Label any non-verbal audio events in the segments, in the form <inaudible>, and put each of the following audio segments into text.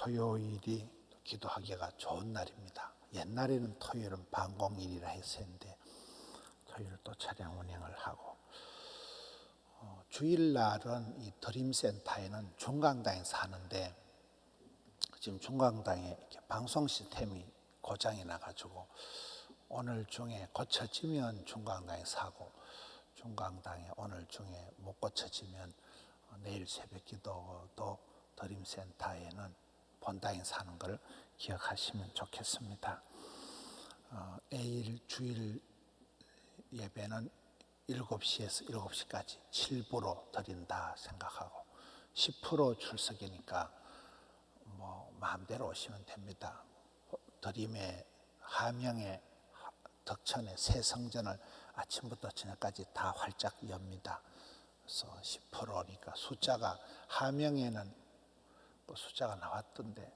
토요일이 기도하기가 좋은 날입니다. 옛날에는 토요일은 반공일이라 했었는데 토요일 또 차량 운행을 하고 어, 주일날은 이 드림센터에는 중강당에 사는데 지금 중강당에 방송 시스템이 고장이 나가지고 오늘 중에 고쳐지면 중강당에 사고 중강당에 오늘 중에 못 고쳐지면 어, 내일 새벽 기도도 드림센터에는 본당에 사는 걸 기억하시면 좋겠습니다. 어, 내일 주일 예배는 7시에서 7시까지 7부로 드린다 생각하고 10% 출석이니까 뭐 마음대로 오시면 됩니다. 드림의 하명의 덕천의 새 성전을 아침부터 저녁까지 다 활짝 엽니다. 그래서 10%니까 숫자가 하명에는 뭐 숫자가 나왔던데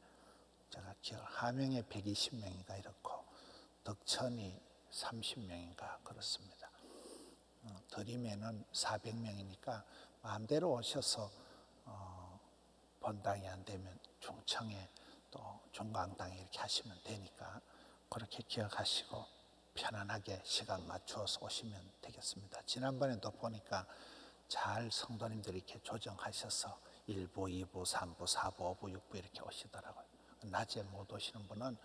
제가 기억 하명에 120명인가 이렇고 덕천이 30명인가 그렇습니다. 어, 드림에는 400명이니까 마음대로 오셔서 어, 본당이 안 되면 중청에 또 중강당에 이렇게 하시면 되니까 그렇게 기억하시고 편안하게 시간 맞추어서 오시면 되겠습니다. 지난번에도 보니까 잘 성도님들이 이렇게 조정하셔서 1부, 2부, 3부, 4부, 5부, 6부 이렇게 오시더라고요. 낮에 못 오시는 분은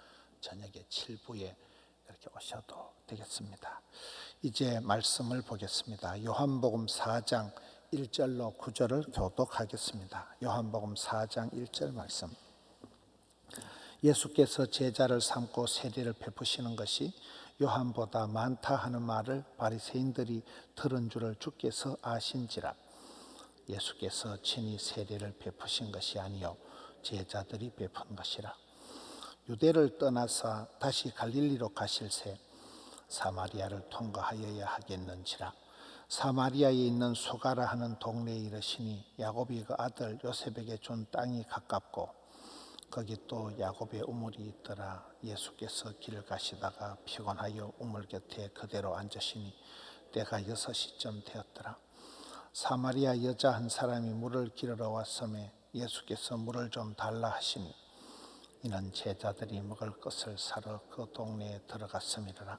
저녁에 7부에 이렇게 오셔도 되겠습니다. 이제 말씀을 보겠습니다. 요한복음 4장 1절로 9절을 교독하겠습니다. 요한복음 4장 1절 말씀. 예수께서 제자를 삼고 세례를 베푸시는 것이 요한보다 많다 하는 말을 바리새인들이 들은 줄을 주께서 아신지라 예수께서 친히 세례를 베푸신 것이 아니요 제자들이 베푼 것이라. 유대를 떠나서 다시 갈릴리로 가실새 사마리아를 통과하여야 하겠는지라. 사마리아에 있는 수가라 하는 동네에 이르시니 야곱이 그 아들 요셉에게 준 땅이 가깝고 거기 또 야곱의 우물이 있더라. 예수께서 길을 가시다가 피곤하여 우물 곁에 그대로 앉으시니 때가 여섯 시쯤 되었더라 사마리아 여자 한 사람이 물을 기르러 왔음에 예수께서 물을 좀 달라 하시니 이는 제자들이 먹을 것을 사러 그 동네에 들어갔음이라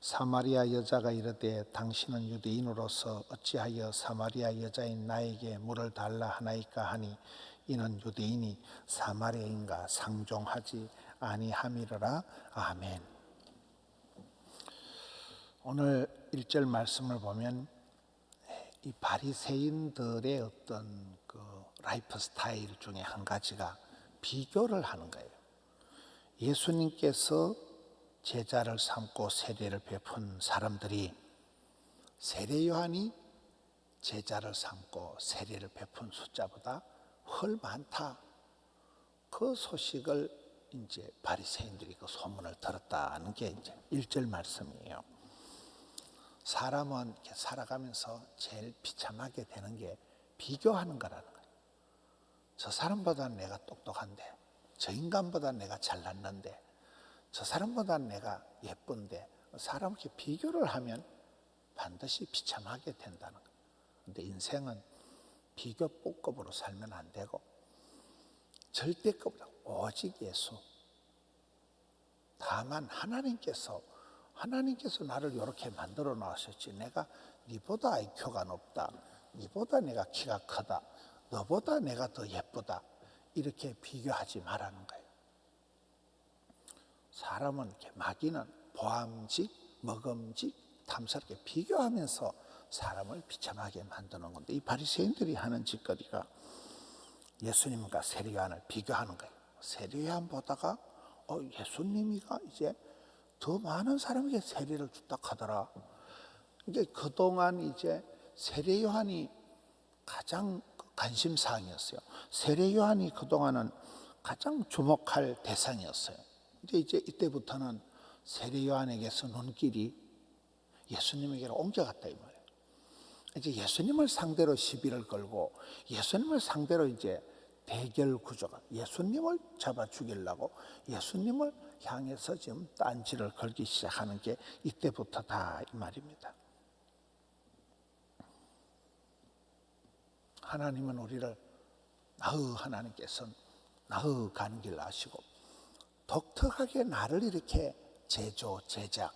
사마리아 여자가 이르되 당신은 유대인으로서 어찌하여 사마리아 여자인 나에게 물을 달라 하나이까 하니 이는 유대인이 사마리아인가 상종하지 아니함이라 아멘. 오늘 1절 말씀을 보면 이 바리새인들의 어떤 그 라이프 스타일 중에 한 가지가 비교를 하는 거예요. 예수님께서 제자를 삼고 세례를 베푼 사람들이 세례 요한이 제자를 삼고 세례를 베푼 숫자보다 훨 많다. 그 소식을 이제 바리새인들이 그 소문을 들었다는 게 이제 1절 말씀이에요. 사람은 이렇게 살아가면서 제일 비참하게 되는 게 비교하는 거라는 거예요. 저 사람보다 내가 똑똑한데, 저 인간보다 내가 잘났는데, 저 사람보다 내가 예쁜데, 사람 이렇게 비교를 하면 반드시 비참하게 된다는 거예요. 근데 인생은 비교법급으로 살면 안 되고, 절대급으로 오직 예수. 다만 하나님께서 하나님께서 나를 이렇게 만들어 놓으셨지. 내가 네보다 IQ가 높다. 네보다 내가 키가 크다. 너보다 내가 더 예쁘다. 이렇게 비교하지 말라는 거예요. 사람은 이렇게 마귀는 보암직, 먹음직, 탐스럽게 비교하면서 사람을 비참하게 만드는 건데 이 바리새인들이 하는 짓거리가 예수님과 세례요한을 비교하는 거예요. 세례요한 보다가 어, 예수님이가 이제 더 많은 사람에게 세례를 줬다 하더라. 이게 그동안 이제 세례 요한이 가장 관심 사항이었어요. 세례 요한이 그동안은 가장 주목할 대상이었어요. 근데 이제 이때부터는 세례 요한에게서 눈길이 예수님에게로 옮겨갔다 이 말이에요. 이제 예수님을 상대로 시비를 걸고 예수님을 상대로 이제 대결 구조가 예수님을 잡아 죽이려고 예수님을 향해서 지금 딴지를 걸기 시작하는 게 이때부터다 이 말입니다. 하나님은 우리를 아우 하나님께서는 나아가는 길 아시고 독특하게 나를 이렇게 제조 제작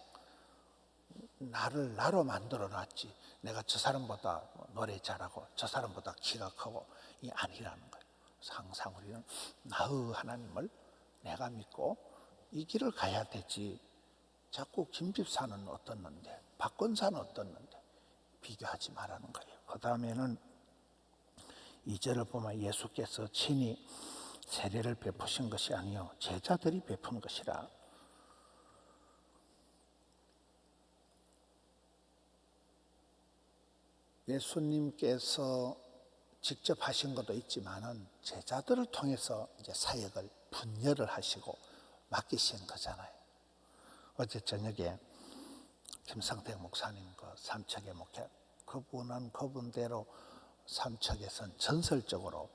나를 나로 만들어 놨지 내가 저 사람보다 노래 잘하고 저 사람보다 키가 크고 이 아니라는 거예요. 항상 우리는 나의 하나님을 내가 믿고 이 길을 가야 되지 자꾸 김집사는 어떻는데 박건사는 어떻는데 비교하지 말라는 거예요. 그 다음에는 이절을 보면 예수께서 친히 세례를 베푸신 것이 아니요 제자들이 베푼 것이라. 예수님께서 직접 하신 것도 있지만은 제자들을 통해서 이제 사역을 분열을 하시고 맡기신 거잖아요. 어제 저녁에 김상택 목사님 그 삼척의 목회 그분은 그분대로 삼척에선 전설적으로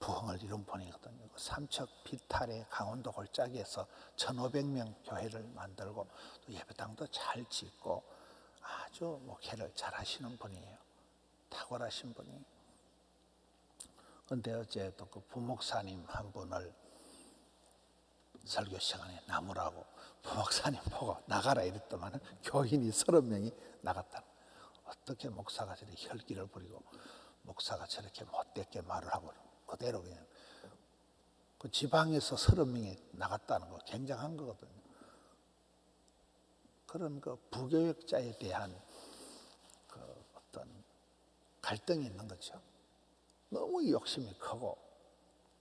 부흥을 이룬 분이거든요. 그 삼척 비탈의 강원도 골짜기에서 1,500명 교회를 만들고 또 예배당도 잘 짓고 아주 목회를 잘 하시는 분이에요. 탁월하신 분이. 근데 어제 또 그 부목사님 한 분을 설교 시간에 나무라고 부목사님 보고 나가라 이랬더만 교인이 서른 명이 나갔다. 어떻게 목사가 저렇게 혈기를 부리고 목사가 저렇게 못되게 말을 하고 그대로 그냥 그 지방에서 서른 명이 나갔다는 거 굉장한 거거든요. 그런 그 부교육자에 대한 그 어떤 갈등이 있는 거죠. 너무 욕심이 크고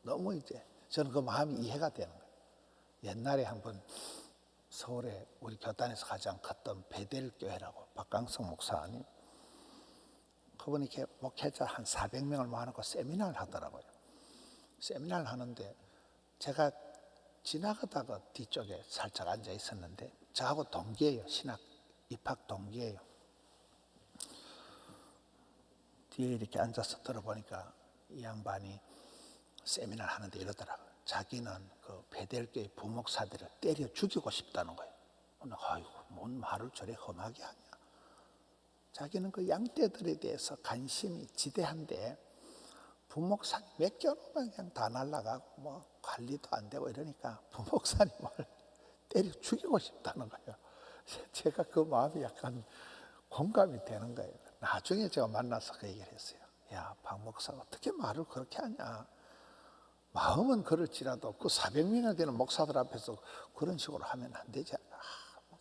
너무 이제 저는 그 마음이 이해가 되는. 옛날에 한번 서울에 우리 교단에서 가장 컸던 베델 교회라고 박강성 목사님 그분이 이렇게 목회자 한 400명을 모아놓고 세미나를 하더라고요. 세미나를 하는데 제가 지나가다가 뒤쪽에 살짝 앉아 있었는데 저하고 동기예요. 신학 입학 동기예요. 뒤에 이렇게 앉아서 들어보니까 이 양반이 세미나를 하는데 이러더라고요. 자기는 그 베델교의 부목사들을 때려 죽이고 싶다는 거예요. 아이고 뭔 말을 저래 험하게 하냐. 자기는 그 양떼들에 대해서 관심이 지대한데 부목사님 몇 개월만 그냥 다 날라가고 뭐 관리도 안 되고 이러니까 부목사님을 때려 죽이고 싶다는 거예요. <laughs> 제가 그 마음이 약간 공감이 되는 거예요. 나중에 제가 만나서 그 얘기를 했어요. 야, 박 목사 어떻게 말을 그렇게 하냐. 마음은 그럴지라도 그 400명이나 되는 목사들 앞에서 그런 식으로 하면 안 되지. 아,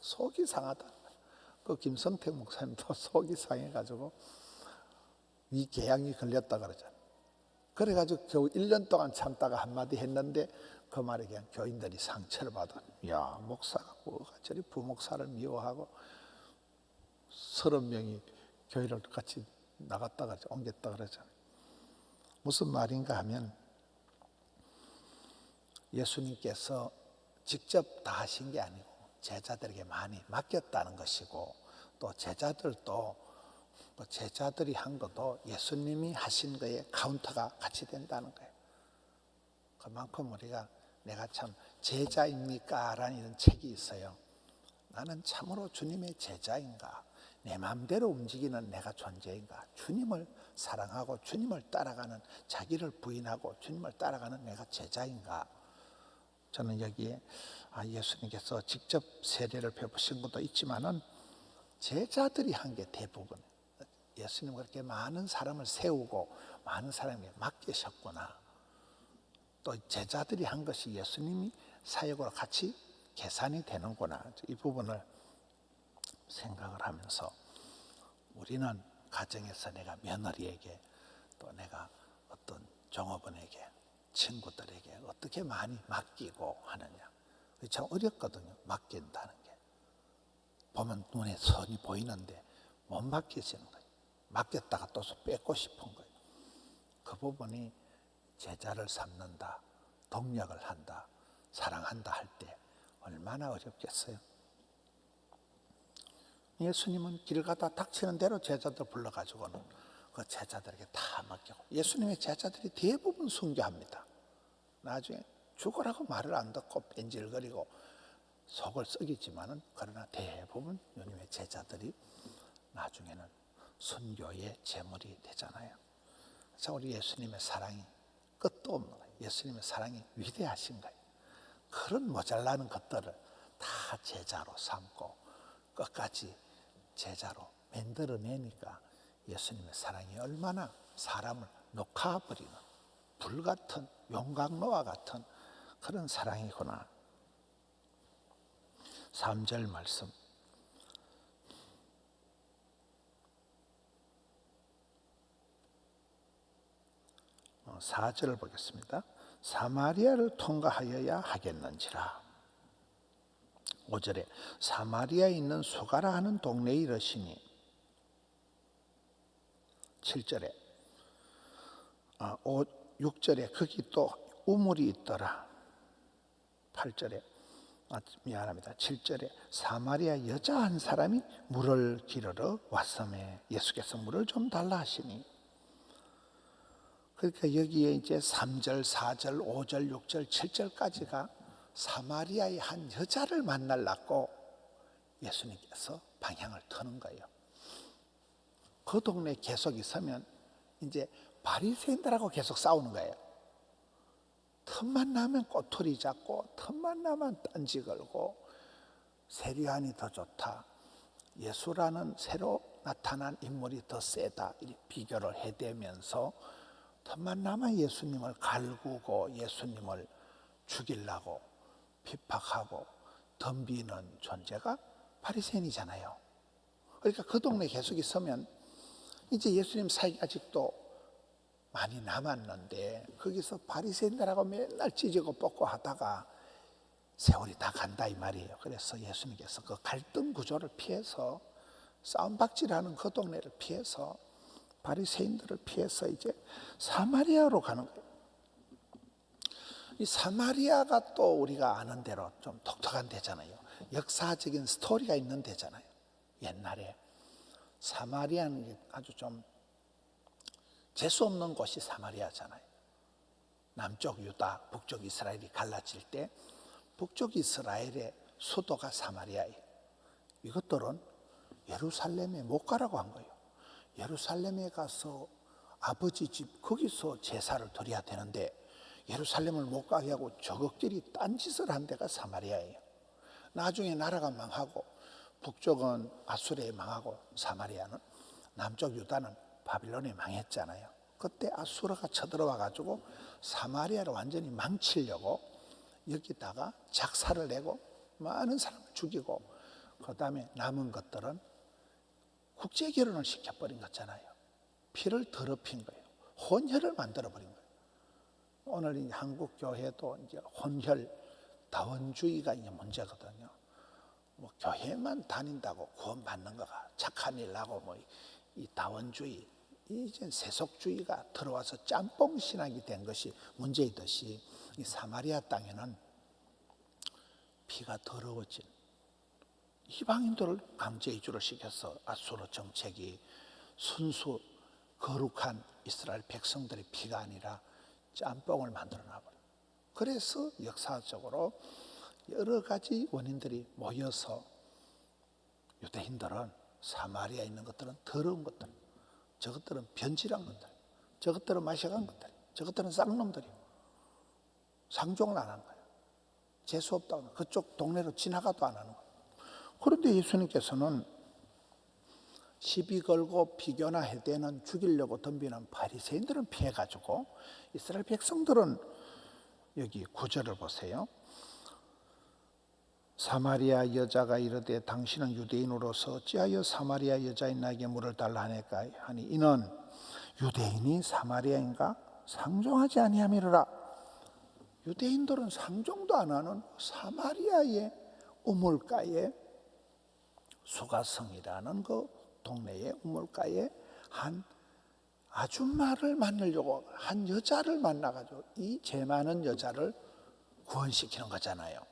속이 상하다. 그 김성택 목사님도 <laughs> 속이 상해가지고 위궤양이 걸렸다 그러잖아요. 그래가지고 겨우 1년 동안 참다가 한마디 했는데 그 말에 그냥 교인들이 상처를 받아. 야, 목사가 뭐가 저리 부목사를 미워하고 서른 명이 교회를 같이 나갔다 그러죠. 옮겼다 그러잖아요. 무슨 말인가 하면 예수님께서 직접 다 하신 게 아니고 제자들에게 많이 맡겼다는 것이고 또 제자들도 그 제자들이 한 것도 예수님이 하신 거에 카운터가 같이 된다는 거예요. 그만큼 우리가 내가 참 제자입니까? 라는 이런 책이 있어요. 나는 참으로 주님의 제자인가? 내 마음대로 움직이는 내가 존재인가? 주님을 사랑하고 주님을 따라가는 자기를 부인하고 주님을 따라가는 내가 제자인가? 저는 여기에 아, 예수님께서 직접 세례를 베푸신 것도 있지만은 제자들이 한 게 대부분 예수님 그렇게 많은 사람을 세우고 많은 사람에게 맡기셨구나. 또 제자들이 한 것이 예수님이 사역으로 같이 계산이 되는구나. 이 부분을 생각을 하면서 우리는 가정에서 내가 며느리에게 또 내가 어떤 종업원에게 친구들에게 어떻게 많이 맡기고 하느냐. 참 어렵거든요. 맡긴다는 게. 보면 눈에 선이 보이는데 못 맡기시는 거예요. 맡겼다가 또 뺏고 싶은 거예요. 그 부분이 제자를 삼는다, 동력을 한다, 사랑한다 할 때 얼마나 어렵겠어요. 예수님은 길 가다 닥치는 대로 제자들 불러가지고는 그 제자들에게 다 맡기고 예수님의 제자들이 대부분 순교합니다. 나중에 죽으라고 말을 안 듣고 뺀질거리고 속을 썩이지만은 그러나 대부분 주님의 제자들이 나중에는 순교의 제물이 되잖아요. 자, 우리 예수님의 사랑이 끝도 없는 거예요. 예수님의 사랑이 위대하신 거예요. 그런 모자라는 것들을 다 제자로 삼고 끝까지 제자로 만들어내니까 예수님의 사랑이 얼마나 사람을 녹아버리는 불 같은 용광로와 같은 그런 사랑이구나. 3절 말씀. 어, 4절을 보겠습니다. 사마리아를 통과하여야 하겠는지라. 5절에 사마리아에 있는 수가라 하는 동네에 이르시니 7절에 아, 5, 6절에 거기 또 우물이 있더라. 8절에 아, 미안합니다. 7절에 사마리아 여자 한 사람이 물을 기르러 왔음에 예수께서 물을 좀 달라 하시니 그러니까 여기에 이제 3절, 4절, 5절, 6절, 7절까지가 사마리아의 한 여자를 만날라고 예수님께서 방향을 터는 거예요. 그 동네에 계속 있으면 이제 바리새인들하고 계속 싸우는 거예요. 틈만 나면 꼬투리 잡고 틈만 나면 딴지 걸고 세리안이 더 좋다. 예수라는 새로 나타난 인물이 더 세다. 이 비교를 해대면서 틈만 나면 예수님을 갈구고 예수님을 죽이려고 핍박하고 덤비는 존재가 바리새인이잖아요. 그러니까 그 동네 계속 있으면 이제 예수님 사역이 아직도 많이 남았는데 거기서 바리새인들하고 맨날 찢고 뽑고 하다가 세월이 다 간다 이 말이에요. 그래서 예수님께서 그 갈등 구조를 피해서 싸움박질하는 그 동네를 피해서 바리새인들을 피해서 이제 사마리아로 가는 거예요. 이 사마리아가 또 우리가 아는 대로 좀 독특한 데잖아요. 역사적인 스토리가 있는 데잖아요. 옛날에 사마리아는 아주 좀 재수 없는 곳이 사마리아잖아요. 남쪽 유다, 북쪽 이스라엘이 갈라질 때 북쪽 이스라엘의 수도가 사마리아예요. 이것들은 예루살렘에 못 가라고 한 거예요. 예루살렘에 가서 아버지 집 거기서 제사를 드려야 되는데 예루살렘을 못 가게 하고 저것끼리 딴짓을 한 데가 사마리아예요. 나중에 나라가 망하고 북쪽은 아수르에 망하고 사마리아는 남쪽 유다는 바빌론에 망했잖아요. 그때 아수르가 쳐들어와 가지고 사마리아를 완전히 망치려고 여기다가 작사를 내고 많은 사람을 죽이고 그다음에 남은 것들은 국제 결혼을 시켜버린 거잖아요. 피를 더럽힌 거예요. 혼혈을 만들어 버린 거예요. 오늘 이 한국 교회도 이제 혼혈 다원주의가 이제 문제거든요. 뭐 교회만 다닌다고 구원 받는 거가 착한 일 하고 뭐 이 다원주의 이제 세속주의가 들어와서 짬뽕 신학이 된 것이 문제이듯이 이 사마리아 땅에는 피가 더러워진 이방인들을 강제 이주를 시켜서 아수르 정책이 순수 거룩한 이스라엘 백성들의 피가 아니라 짬뽕을 만들어 놔버려. 그래서 역사적으로 여러 가지 원인들이 모여서 유대인들은 사마리아에 있는 것들은 더러운 것들, 저것들은 변질한 것들, 저것들은 마셔간 것들, 저것들은 쌍놈들이 상종을 안 하는 거예요. 재수 없다고 그쪽 동네로 지나가도 안 하는 거예요. 그런데 예수님께서는 시비 걸고 비교나 해대는 죽이려고 덤비는 바리새인들은 피해가지고 이스라엘 백성들은 여기 구절을 보세요. 사마리아 여자가 이르되 당신은 유대인으로서 어찌하여 사마리아 여자인 나에게 물을 달라 하니까 하니 이는 유대인이 사마리아인가 상종하지 아니함이라 유대인들은 상종도 안 하는 사마리아의 우물가에 수가성이라는 그 동네의 우물가에 한 아줌마를 만나려고 한 여자를 만나가지고 이죄 많은 여자를 구원시키는 거잖아요.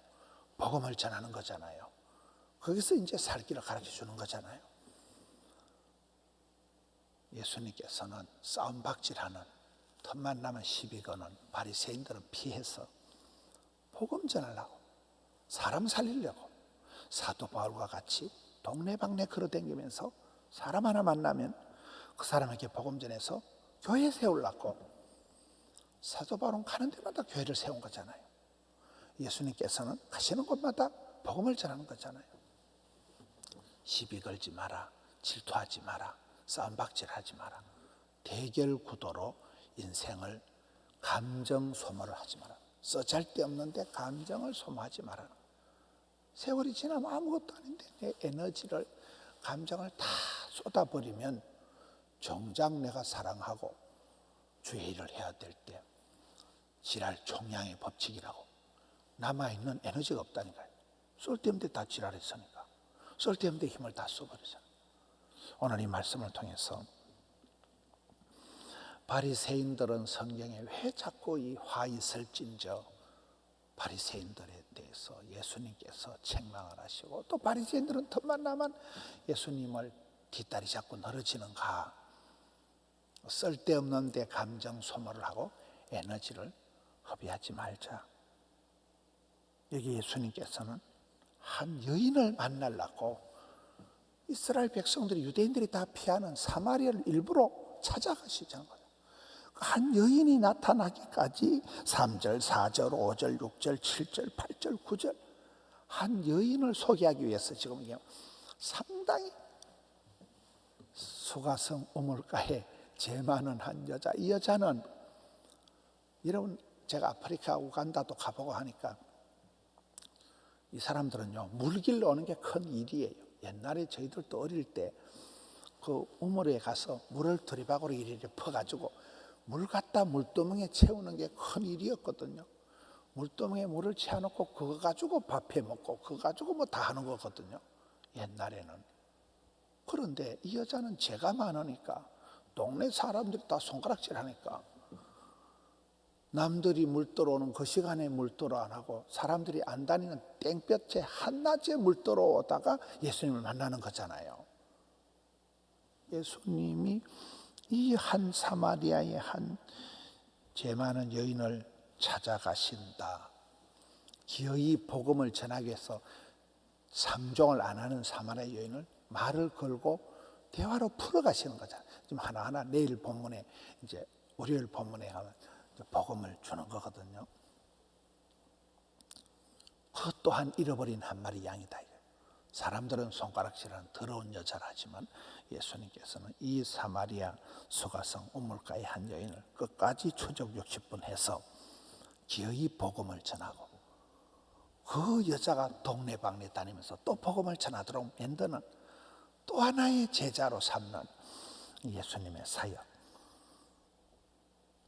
복음을 전하는 거잖아요. 거기서 이제 살 길을 가르쳐 주는 거잖아요. 예수님께서는 싸움박질하는 틈만 나면 시비 거는 바리새인들은 피해서 복음 전하려고 사람 살리려고 사도 바울과 같이 동네방네 걸어다니면서 사람 하나 만나면 그 사람에게 복음 전해서 교회 세우려고 사도 바울은 가는 데마다 교회를 세운 거잖아요. 예수님께서는 가시는 곳마다 복음을 전하는 거잖아요. 시비 걸지 마라, 질투하지 마라, 싸움박질 하지 마라. 대결 구도로 인생을 감정 소모를 하지 마라. 써잘데없는데 감정을 소모하지 마라. 세월이 지나면 아무것도 아닌데 내 에너지를 감정을 다 쏟아버리면 정작 내가 사랑하고 주의 일을 해야 될 때 지랄 종량의 법칙이라고 남아있는 에너지가 없다니까요. 쓸데없는데 다 지랄했으니까. 쓸데없는데 힘을 다 써버리잖아. 오늘 이 말씀을 통해서 바리새인들은 성경에 왜 자꾸 이 화 있을진저 바리새인들에 대해서 예수님께서 책망을 하시고 또 바리새인들은 틈만 나면 예수님을 뒷다리 잡고 늘어지는가 쓸데없는데 감정 소모를 하고 에너지를 허비하지 말자. 여기 예수님께서는 한 여인을 만나려고 이스라엘 백성들이 유대인들이 다 피하는 사마리아를 일부러 찾아가시자는 거예요. 한 여인이 나타나기까지 3절, 4절, 5절, 6절, 7절, 8절, 9절 한 여인을 소개하기 위해서 지금 상당히 수가성 우물가에 제 많은 한 여자 이 여자는 여러분 제가 아프리카 우간다도 가보고 하니까 이 사람들은요 물길 오는 게 큰 일이에요. 옛날에 저희들도 어릴 때 그 우물에 가서 물을 두리박으로 이리리 퍼가지고 물 갖다 물두멍에 채우는 게 큰 일이었거든요. 물두멍에 물을 채워놓고 그거 가지고 밥해 먹고 그거 가지고 뭐 다 하는 거거든요 옛날에는. 그런데 이 여자는 죄가 많으니까 동네 사람들이 다 손가락질 하니까 남들이 물 들어오는 그 시간에 물 들어 안 하고 사람들이 안 다니는 땡볕에 한낮에 물 들어오다가 예수님을 만나는 거잖아요. 예수님이 이 한 사마리아의 한죄 많은 여인을 찾아가신다. 기어이 복음을 전하기 위해서 상종을 안 하는 사마리아 여인을 말을 걸고 대화로 풀어가시는 거잖아요. 지금 하나하나 내일 본문에 이제 월요일 본문에 가면 복음을 주는 거거든요. 그 또한 잃어버린 한 마리 양이다. 사람들은 손가락질하는 더러운 여자라 하지만 예수님께서는 이 사마리아 수가성 우물가의 한 여인을 끝까지 추적 60분 해서 기어이 복음을 전하고 그 여자가 동네방네 다니면서 또 복음을 전하도록 만드는 또 하나의 제자로 삼는 예수님의 사역.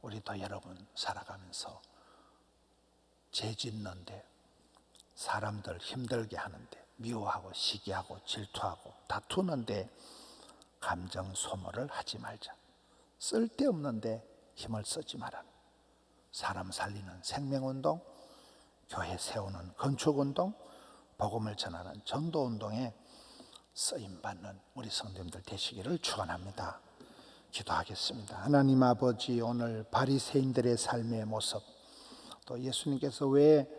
우리도 여러분 살아가면서 죄 짓는데 사람들 힘들게 하는데 미워하고 시기하고 질투하고 다투는데 감정 소모를 하지 말자. 쓸데없는데 힘을 쓰지 말아. 사람 살리는 생명운동, 교회 세우는 건축운동, 복음을 전하는 전도운동에 쓰임받는 우리 성도님들 되시기를 축원합니다. 기도하겠습니다. 하나님 아버지 오늘 바리새인들의 삶의 모습 또 예수님께서 왜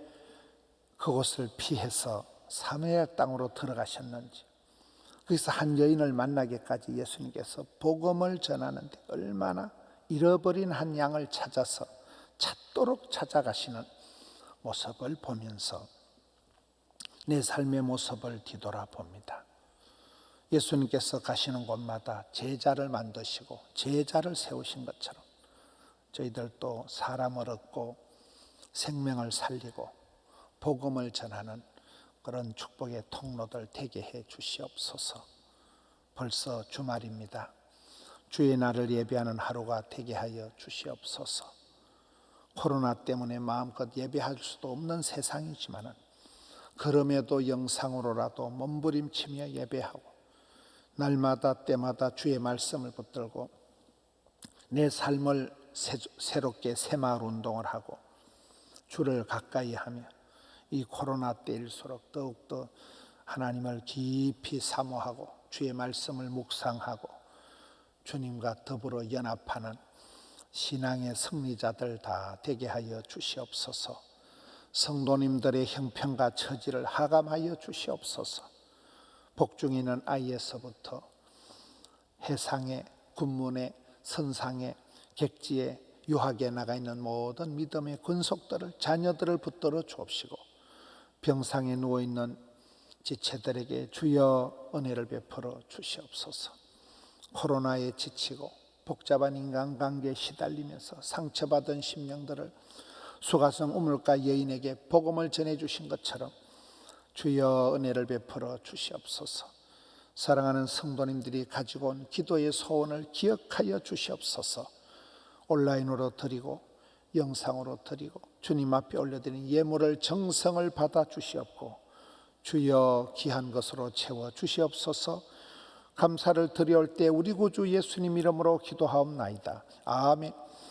그곳을 피해서 사마리아 땅으로 들어가셨는지 거기서 한 여인을 만나기까지 예수님께서 복음을 전하는데 얼마나 잃어버린 한 양을 찾아서 찾도록 찾아가시는 모습을 보면서 내 삶의 모습을 뒤돌아봅니다. 예수님께서 가시는 곳마다 제자를 만드시고 제자를 세우신 것처럼 저희들도 사람을 얻고 생명을 살리고 복음을 전하는 그런 축복의 통로들 되게 해 주시옵소서. 벌써 주말입니다. 주의 날을 예배하는 하루가 되게 하여 주시옵소서. 코로나 때문에 마음껏 예배할 수도 없는 세상이지만은 그럼에도 영상으로라도 몸부림치며 예배하고 날마다 때마다 주의 말씀을 붙들고 내 삶을 새롭게 새마을 운동을 하고 주를 가까이 하며 이 코로나 때일수록 더욱더 하나님을 깊이 사모하고 주의 말씀을 묵상하고 주님과 더불어 연합하는 신앙의 승리자들 다 되게 하여 주시옵소서. 성도님들의 형편과 처지를 하감하여 주시옵소서. 복중이는 아이에서부터 해상의 군문의 선상의 객지의 유학에 나가 있는 모든 믿음의 권속들을 자녀들을 붙들어 주옵시고 병상에 누워 있는 지체들에게 주여 은혜를 베풀어 주시옵소서. 코로나에 지치고 복잡한 인간관계에 시달리면서 상처받은 심령들을 수가성 우물가 여인에게 복음을 전해 주신 것처럼 주여 은혜를 베풀어 주시옵소서. 사랑하는 성도님들이 가지고 온 기도의 소원을 기억하여 주시옵소서. 온라인으로 드리고 영상으로 드리고 주님 앞에 올려드린 예물을 정성을 받아 주시옵고 주여 귀한 것으로 채워 주시옵소서. 감사를 드려올 때 우리 구주 예수님 이름으로 기도하옵나이다. 아멘.